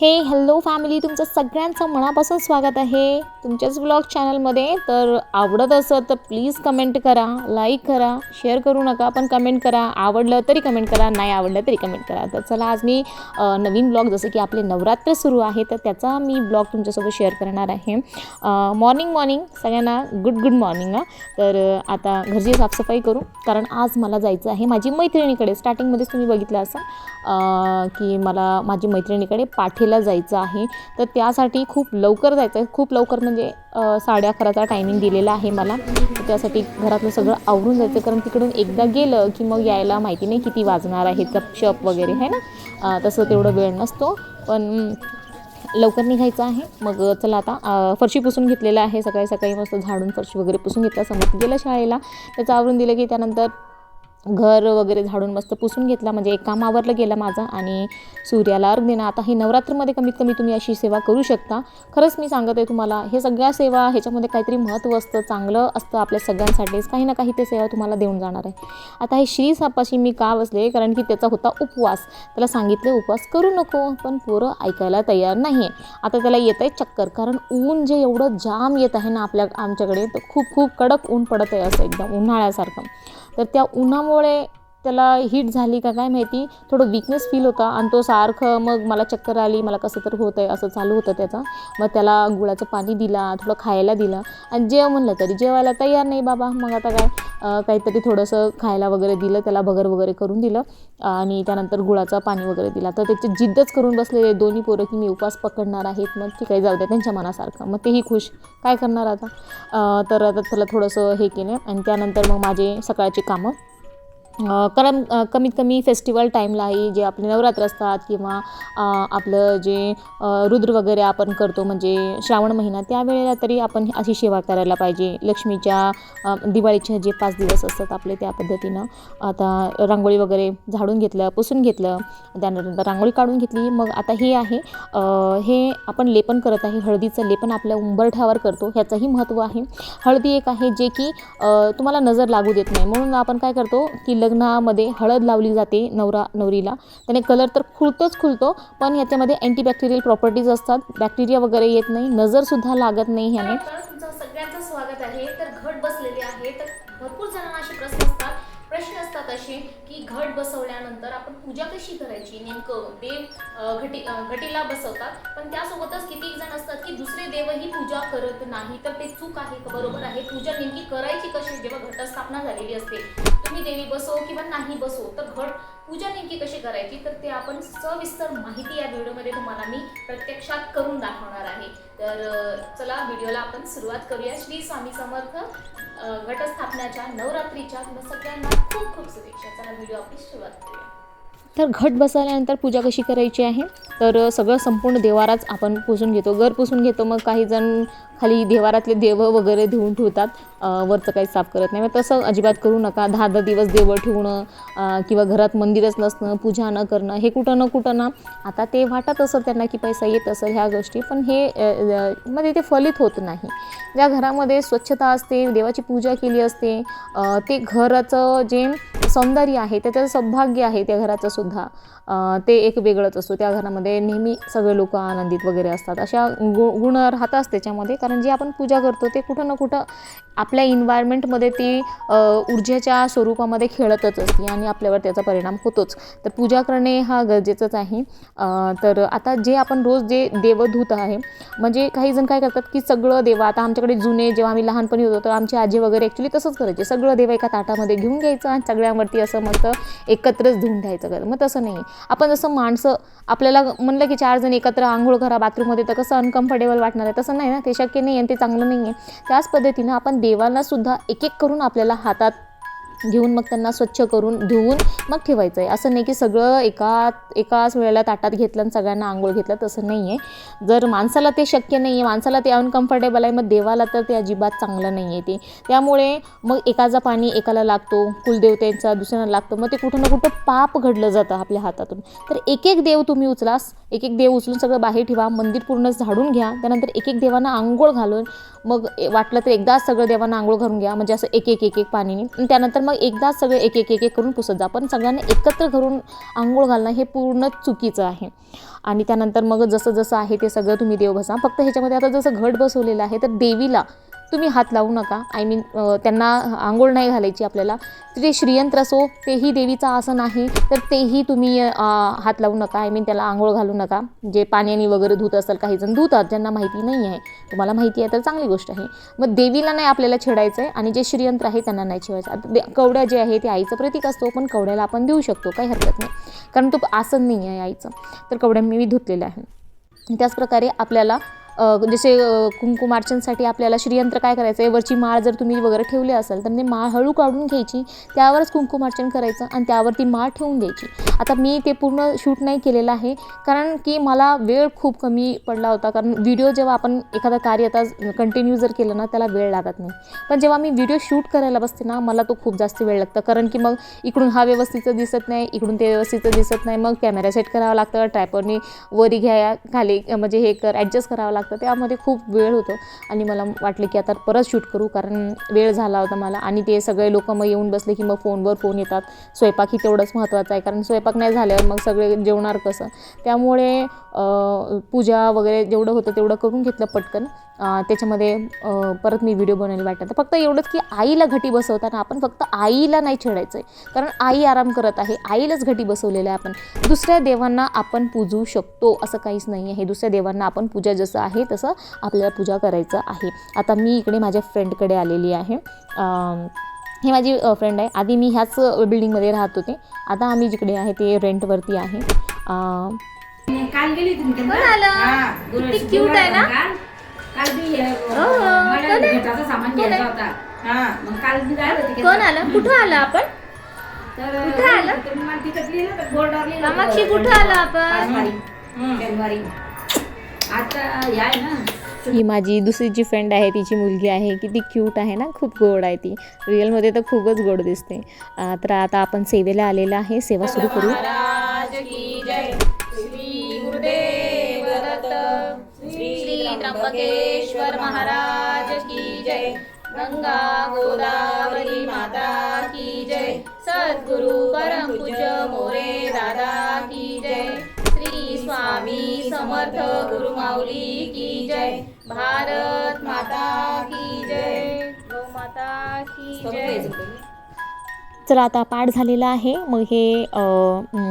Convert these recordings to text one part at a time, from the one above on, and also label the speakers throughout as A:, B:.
A: हे hello family तुमचं सगळ्यांचं मनापासून स्वागत आहे तुमच्याच ब्लॉग चॅनलमध्ये तर आवडत असं तर प्लीज कमेंट करा लाईक करा शेअर करू नका पण कमेंट करा. आवडलं तरी कमेंट करा नाही आवडलं तरी कमेंट करा. तर चला आज मी नवीन ब्लॉग जसं की आपले नवरात्र सुरू आहे तर त्याचा मी ब्लॉग तुमच्यासोबत शेअर करणार आहे. मॉर्निंग मॉर्निंग सगळ्यांना गुड गुड मॉर्निंग ना तर आता घरची साफसफाई करू कारण आज मला जायचं आहे माझी मैत्रिणीकडे. स्टार्टिंगमध्येच तुम्ही बघितलं असं की मला माझी मैत्रिणीकडे पाठीला जायचं आहे. तर त्यासाठी खूप लवकर जायचं आहे खूप लवकर म्हणजे साडे अकराचा टायमिंग दिलेला आहे मला. त्यासाठी घरातलं सगळं आवरून जायचं कारण तिकडून एकदा गेलं की मग यायला माहिती नाही किती वाजणार आहे. चपशप वगैरे आहे ना? तसं तेवढं वेळ नसतो. पण लवकर निघायचं आहे. मग चला आता फरशी पुसून घेतलेलं आहे. सकाळी सकाळी मस्त झाडून फरशी वगैरे पुसून घेतला. समोर गेलं शाळेला. त्याचं आवरून दिलं की त्यानंतर घर वगैरे झाडून मस्त पुसून घेतला. म्हणजे एक काम आवरलं गेलं माझं आणि सूर्याला अर्घ देणं. आता हे नवरात्रमध्ये कमीत कमी तुम्ही अशी सेवा करू शकता. खरंच मी सांगत आहे तुम्हाला हे सगळ्या सेवा ह्याच्यामध्ये काहीतरी महत्त्व असतं चांगलं असतं आपल्या सगळ्यांसाठीच. काही ना काही ते सेवा तुम्हाला देऊन जाणार आहे. आता हे श्री सापाशी मी का बसले? कारण की त्याचा होता उपवास. त्याला सांगितले उपवास करू नको पण पोरं ऐकायला तयार नाही आहे आता त्याला येत आहे चक्कर. कारण ऊन जे एवढं जाम येत आहे ना आपल्या आमच्याकडे तर खूप खूप कडक ऊन पडत आहे असं एकदम उन्हाळ्यासारखं. तर त्या उन्हामुळे त्याला हीट झाली का काय माहिती. थोडं विकनेस फील होता आणि तो सारखं मग मला चक्कर आली मला कसं तर होतं आहे असं चालू होतं त्याचं. मग त्याला गुळाचं पाणी दिला थोडं खायला दिलं आणि जेव म्हणलं तरी. जेवायला तयार नाही बाबा. मग आता काय काहीतरी थोडंसं खायला वगैरे दिलं त्याला भगर वगैरे करून दिलं आणि त्यानंतर गुळाचं पाणी वगैरे दिला. तर त्याची जिद्दच करून बसलेले दोन्ही पोरं की मी उपवास पकडणार आहेत. मग ठीक आहे जाऊ दे त्यांच्या मनासारखं. मग तेही खुश. काय करणार आता? तर आता त्याला थोडंसं हे केलं आणि त्यानंतर मग माझे सकाळची कामं करम कमीत कमी फेस्टिवल टाईमलाही जे आपले नवरात्र असतात किंवा आपलं जे रुद्र वगैरे आपण करतो म्हणजे श्रावण महिना त्यावेळेला तरी आपण अशी सेवा करायला पाहिजे. लक्ष्मीच्या दिवाळीचे जे पाच दिवस असतात आपले त्या पद्धतीनं. आता रांगोळी वगैरे झाडून घेतलं पुसून घेतलं त्यानंतर रांगोळी काढून घेतली मग आता हे आहे. हे आपण लेपन करत आहे हळदीचं लेपन आपल्या उंबरठ्यावर करतो ह्याचंही महत्त्व आहे. हळदी एक आहे जे की तुम्हाला नजर लागू देत नाही. म्हणून आपण काय करतो की लग्नामध्ये हळद लावली जाते नवरा नवरीला. त्याने कलर तर खुलतोच खुलतो पण याच्यामध्ये अँटीबॅक्टेरियल प्रॉपर्टीज असतात. बॅक्टेरिया वगैरे येत नाही नजरसुद्धा लागत नाही ह्याने.
B: तुमचं सगळ्यांचं स्वागत आहे. तर घट बसलेले आहे. तर भरपूर जणांना असे प्रश्न असतात. प्रश्न असतात असे की घट बसवल्यानंतर आपण पूजा कशी करायची? नेमकं देव घटी घटीला बसवतात. पण त्यासोबतच किती जण असतात की दुसरे देवही पूजा करत नाही तर ते चूक आहे का? बरोबर आहे. पूजा नेमकी करायची कशी? जेव्हा घटस्थापना झालेली असते तुम्ही देवी बसो किंवा नाही बसो तर घट पूजा नेमकी कशी करायची? तर ते आपण सविस्तर माहिती या व्हिडिओमध्ये तुम्हाला मी प्रत्यक्षात करून दाखवणार आहे. तर चला व्हिडिओला आपण सुरुवात करूया. श्री स्वामी समर्थ घटस्थापनाच्या नवरात्रीच्या तुम्हा सगळ्यांना खूप खूप शुभेच्छा. चला व्हिडिओ आपली सुरुवात करूया.
A: तर घट बसवल्यानंतर पूजा कशी करायची आहे? तर सगळं संपूर्ण देवाराच आपण पुसून घेतो. घर पुसून घेतो मग काही जण खाली देवारातले देव वगैरे धुवून ठेवतात. वरचं काही साफ करत नाही. मग तसं अजिबात करू नका. दहा दहा दिवस देवं ठेवणं किंवा घरात मंदिरच नसणं पूजा न करणं हे कुठं न कुठं ना आता ते वाटत असेल त्यांना की पैसा येत असेल ह्या गोष्टी पण हे मध्ये ते फलित होत नाही. ज्या घरामध्ये स्वच्छता असते देवाची पूजा केली असते ते घराचं जे सौंदर्य आहे त्याचं सौभाग्य आहे त्या घराचं सुद्धा ते एक वेगळंच असतो. त्या घरामध्ये नेहमी सगळे लोक आनंदित वगैरे असतात. अशा गु गुण राहताच त्याच्यामध्ये. कारण जे आपण पूजा करतो ते कुठं ना कुठं आपल्या इन्व्हायरमेंटमध्ये ती ऊर्जेच्या स्वरूपामध्ये खेळतच असते आणि आपल्यावर त्याचा परिणाम होतोच. तर पूजा करणे हा गरजेचंच आहे. तर आता जे आपण रोज जे देवधूत आहे म्हणजे काही जण काय करतात की सगळं देव आता आमच्याकडे जुने जेव्हा आम्ही लहानपणी होतो तर आमची आजी वगैरे ॲक्च्युली तसंच करायचे. सगळं देव एका ताटामध्ये घेऊन घ्यायचं आणि सगळ्यांवरती असं मस्त एकत्रच धुवून द्यायचं मग तसं नाही. आपण जसं माणसं आपल्याला म्हणलं की चार जण एकत्र आंघोळ करा बाथरूममध्ये तर कसं अनकम्फर्टेबल वाटणार आहे. तसं नाही ना ते शक्य नाही आणि ते चांगलं नाही आहे त्याच पद्धतीनं आपण देवांनासुद्धा एक एक करून आपल्याला हातात घेऊन मग त्यांना स्वच्छ करून धुवून मग ठेवायचं आहे असं नाही की सगळं एका एकाच वेळेला ताटात घेतलं आणि सगळ्यांना आंघोळ घेतलं तसं नाही आहे जर माणसाला ते शक्य नाही आहे माणसाला ते अनकम्फर्टेबल आहे मग देवाला तर ते अजिबात चांगलं नाही आहे ते. त्यामुळे मग एकाचा पाणी एकाला लागतो कुलदेवतेचा दुसऱ्याला लागतो मग ते कुठं ना कुठं पाप घडलं जातं आपल्या हातातून. तर एक एक देव तुम्ही उचलास एक एक देव उचलून सगळं बाहेर ठेवा मंदिर पूर्ण झाडून घ्या त्यानंतर एक एक देवांना आंघोळ घालून मग ए- वाटलं तर एकदाच सगळं देवांना आंघोळ घालून घ्या म्हणजे असं एक एक एक एक पाणीने त्यानंतर मग एकदा सगळे एक एक एक एक करून पुसत जा. पण सगळ्यांना एकत्र करून आंघोळ घालणं हे पूर्ण चुकीचं आहे. आणि त्यानंतर मग जसं जसं आहे ते सगळं तुम्ही देव बसा. फक्त ह्याच्यामध्ये आता जसं घट बसवलेलं आहे तर देवीला तुम्ही हात लावू नका. आय मीन त्यांना आंघोळ नाही घालायची आपल्याला. ते श्रीयंत्र असो तेही देवीचं आसन आहे तर तेही तुम्ही हात लावू नका. आय मीन त्याला आंघोळ घालू नका. जे पाण्याने वगैरे धुत असेल काही जण धुतात ज्यांना माहिती नाही आहे. तुम्हाला माहिती आहे तर चांगली गोष्ट आहे. मग देवीला नाही आपल्याला छेडायचं आहे आणि जे श्रीयंत्र आहे त्यांना नाही छेडायचं आता कवड्या जे आहे ते आईचं प्रतीक असतो पण कवड्याला आपण देऊ शकतो काही हरकत नाही. कारण तो आसन नाही आहे आईचं. तर कवड्या मी धुतलेलं आहे त्याचप्रकारे आपल्याला जसे कुंकुम कुंकुमार्चनसाठी आपल्याला श्रीयंत्र काय करायचं? आहे वरची माळ जर तुम्ही वगैरे ठेवली असेल तर मी माळ हळू काढून घ्यायची त्यावरच कुंकुमार्चन करायचं आणि त्यावरती माळ ठेवून द्यायची. आता मी ते पूर्ण शूट नाही केलेलं आहे कारण की मला वेळ खूप कमी पडला होता. कारण व्हिडिओ जेव्हा आपण एखादा कार्य आता कंटिन्यू जर केलं ना त्याला वेळ लागत नाही. पण जेव्हा मी व्हिडिओ शूट करायला बसते ना मला तो खूप जास्त वेळ लागतं. कारण की मग इकडून हा व्यवस्थित दिसत नाही इकडून ते व्यवस्थित दिसत नाही. मग कॅमेरा सेट करावा लागतं ट्रायपरने वरी घ्या खाली म्हणजे हे कर ॲडजस्ट करावं लागतं. त्यामध्ये खूप वेळ होतो. आणि मला वाटलं की आता परत शूट करू कारण वेळ झाला होता मला. आणि ते सगळे लोक मग येऊन बसले की मग फोनवर फोन येतात. स्वयंपाक ही तेवढंच महत्त्वाचं आहे कारण स्वयंपाक नाही झाल्यावर मग सगळे जेवणार कसं? त्यामुळे पूजा वगैरे जेवढं होतं तेवढं करून घेतलं पटकन. त्याच्यामध्ये परत मी व्हिडिओ बनवायला वाटतं. फक्त एवढंच की आईला घटी बसवताना आपण फक्त आईला नाही छेडायचं आहे कारण आई आराम करत आहे आईलाच घटी बसवलेलं आहे आपण. दुसऱ्या देवांना आपण पूजू शकतो असं काहीच नाही आहे दुसऱ्या देवांना आपण पूजा जसं आहे तसं आपल्याला पूजा करायचं आहे. आता मी इकडे माझ्या फ्रेंडकडे आलेली आहे. अं, ही माझी फ्रेंड आहे. आधी मी ह्याच बिल्डिंगमध्ये राहत होते. आता आम्ही जिकडे आहे ते रेंटवरती आहे.
C: काल गेली तुम्ही
B: कोण आलं? किती cute आहे ना? हो, कोण
C: हा
B: आलं? कुठं आलं आपण? कुठं आलं? कामाक्षी कुठं आलं आपण?
C: आता या ना.
A: ही माझी दुसरी जी फ्रेंड आहे तिची मुलगी आहे किती क्यूट आहे ना खूप गोड आहे ती. रिअलमध्ये तर खूपच गोड दिसते. तर आता आपण सेवेला आलेलं आहे सेवा सुरू करू.
B: त्र्यंबकेश्वर महाराज की जय। गंगा गोदावरी माता की जय। सद्गुरु परम पूज्य मोरे दादा की जय। श्री स्वामी समर्थ गुरु माऊली की जय। भारत माता की जय। गौ माता की जय।
A: चला आता पाठ झालेला आहे. मग हे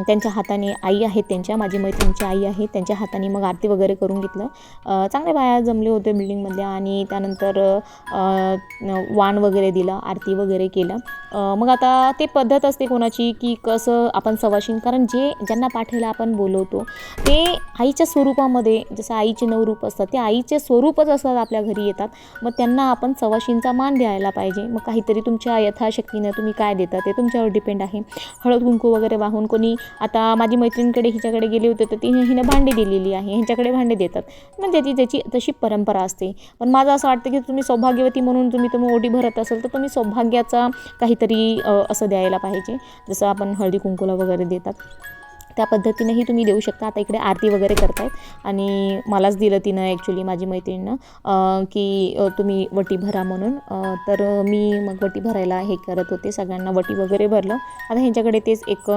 A: त्यांच्या हाताने आई आहेत त्यांच्या माझी मैत्रिणीची आई आहे त्यांच्या हाताने मग आरती वगैरे करून घेतलं. चांगल्या चांगले बाया जमले होते बिल्डिंगमधल्या आणि त्यानंतर वाण वगैरे दिलं आरती वगैरे केलं. मग आता ते पद्धत असते कोणाची की कसं आपण सवाशीन कारण जे ज्यांना पाठीला आपण बोलवतो ते आईच्या स्वरूपामध्ये जसं आईचे नऊ रूप असतात ते आईचे स्वरूपच असतात आपल्या घरी येतात. मग त्यांना आपण सवाशींचा मान द्यायला पाहिजे. मग काहीतरी तुमच्या यथाशक्तीनं तुम्ही काय देतात? ते तुमच्यावर डिपेंड आहे. हळद कुंकू वगैरे वाहून कोणी आता माझी मैत्रिणीकडे हिच्याकडे गेले होते तर तिने हिनं भांडी दिलेली आहे. ह्यांच्याकडे भांडे देतात. म्हणजे ज्याची त्याची तशी परंपरा असते. पण माझं असं वाटतं की तुम्ही सौभाग्यवती म्हणून तुम्ही तुम्ही ओटी भरत असाल तर तुम्ही सौभाग्याचा काहीतरी असं द्यायला पाहिजे. जसं आपण हळदी कुंकूला वगैरे देतात. त्या पद्धतीनेही तुम्ही देऊ शकता. आता इकडे आरती वगैरे करतायत आणि मलाच दिलं तिनं ॲक्च्युली माझी मैत्रिणीनं की तुम्ही वटी भरा म्हणून. तर मी मग वटी भरायला हे करत होते. सगळ्यांना वटी वगैरे भरलं. आता ह्यांच्याकडे तेच एक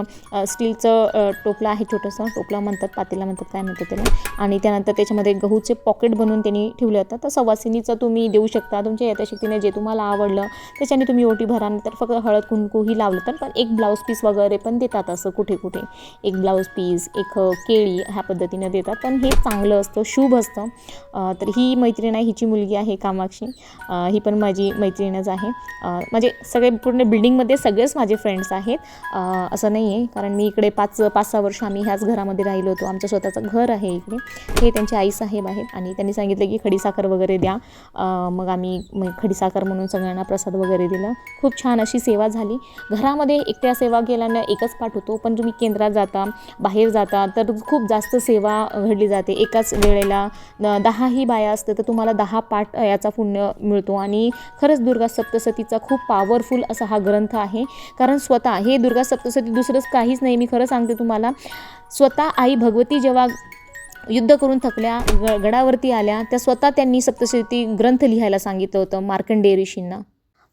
A: स्टीलचं टोपला टोपलं आहे छोटंसं. टोपला म्हणतात पातेला म्हणतात काय म्हणतात त्याला. आणि त्यानंतर त्याच्यामध्ये गहूचे पॉकेट बनवून त्यांनी ठेवले होतं. तर सवासिनीचं तुम्ही देऊ शकता. तुमच्या यथाशक्तीने जे तुम्हाला आवडलं त्याच्याने तुम्ही ओटी भरा. तर फक्त हळद कुंकूही लावलं तर. पण एक ब्लाऊज पीस वगैरे पण देतात असं कुठे कुठे एक ब्लाऊज पीस एक केळी ह्या पद्धतीनं देतात. पण हे चांगलं असतं शुभ असतं. तर ही मैत्रीण आहे हिची मुलगी आहे कामाक्षी. ही पण माझी मैत्रीणच आहे. म्हणजे सगळे पूर्ण बिल्डिंगमध्ये सगळेच माझे फ्रेंड्स आहेत. असं नाही आहे कारण मी इकडे पाच पाच सहा वर्ष आम्ही ह्याच घरामध्ये राहिलो होतो. आमचं स्वतःचं घर आहे इकडे. हे त्यांचे आईसाहेब आहेत आणि त्यांनी सांगितलं की खडीसाखर वगैरे द्या. मग आम्ही खडीसाखर म्हणून सगळ्यांना प्रसाद वगैरे दिलं. खूप छान अशी सेवा झाली. घरामध्ये एकट्या सेवा केल्यानं एकच पाठ होतो पण तुम्ही केंद्रात जाता बाहेर जाता तर खूप जास्त सेवा घडली जाते. एकाच वेळेला दहाही बाया असते तर तुम्हाला दहा पाठ याचा पुण्य मिळतो. आणि खरंच दुर्गा सप्तसतीचा खूप पॉवरफुल असा हा ग्रंथ आहे. कारण स्वतः हे दुर्गा सप्तसती दुसरंच काहीच नाही. मी खरं सांगते तुम्हाला स्वतः आई भगवती जेव्हा युद्ध करून थकल्या ग गडावरती आल्या त्या स्वतः त्यांनी सप्तशती ग्रंथ लिहायला सांगितलं होतं मार्कंडेय ऋषींना.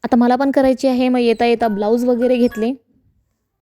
A: आता मला पण करायची आहे मग येता येता ब्लाऊज वगैरे घेतले.